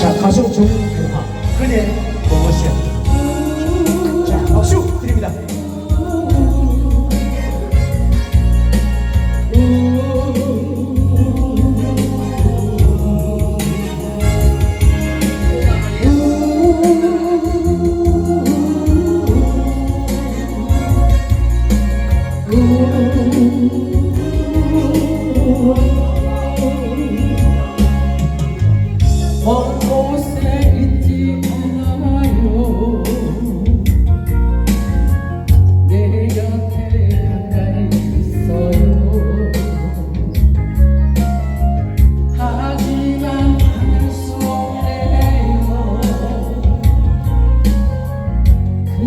자, 가수 정규하. 그대 무엇이야? 자, 박수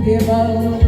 그대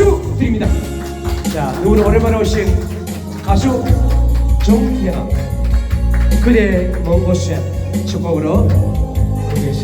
박수 드립니다. 자, 누구는 오랜만에 오신 가수 정예나. 그대 먼 곳에 축복으로 부르겠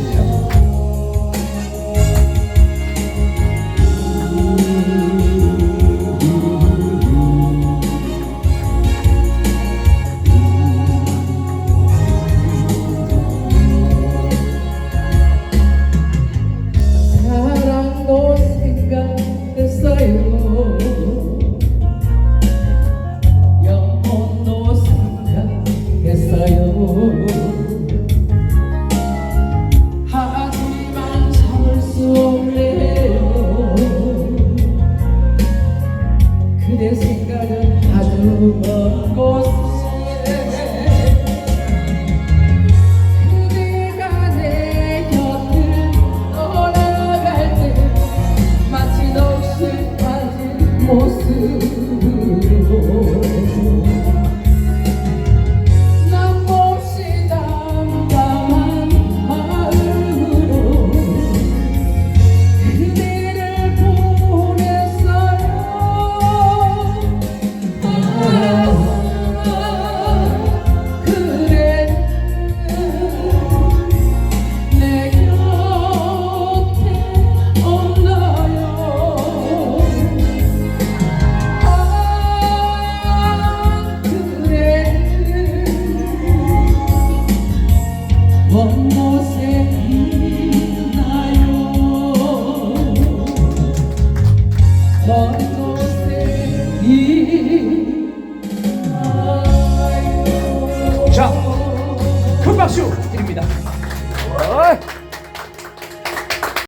생각은 아주 먼 곳에 그대가 내 곁을 떠나갈 때 마치 넋이 빠진 모습으로 자, 큰 박수 드립니다.